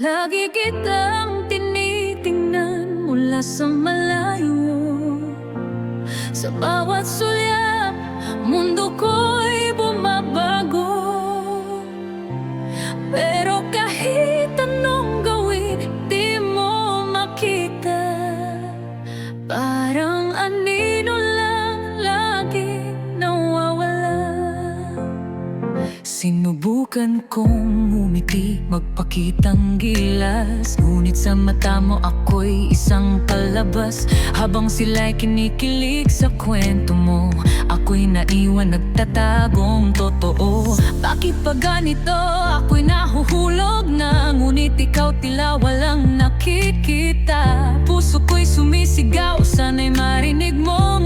Lagi kitang tinitingnan mula sa malayo. Sa bawat sulyap, Sinubukan kong umiti, magpakitang gilas. Ngunit sa mata mo ako'y isang palabas. Habang sila'y kinikilig sa kwento mo Ako'y naiwan nagtatagong totoo. Bakit pa ganito? Ako'y nahuhulog na. Ngunit ikaw tila walang nakikita. Puso ko'y sumisigaw, sana'y marinig mo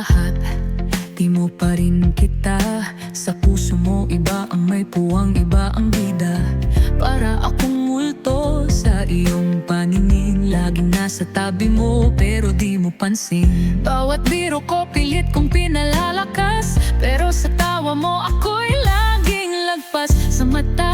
lahat. Di mo pa rin kita. Sa puso mo iba ang may puwang Iba ang bida. Para akong multo sa iyong paningin. Laging nasa tabi mo pero di mo pansin. Bawat biro ko pilit kong pinalalakas. Pero sa tawa mo ako'y laging lagpas. Sa mata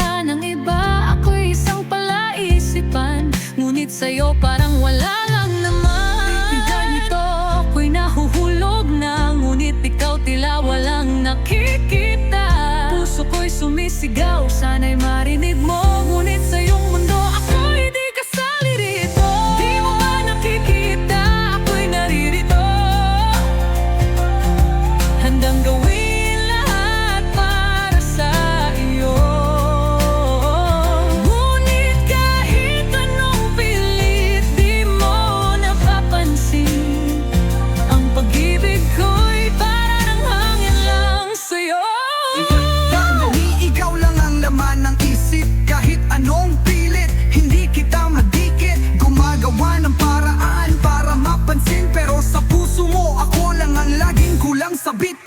walang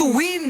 to win.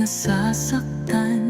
nasasaktan.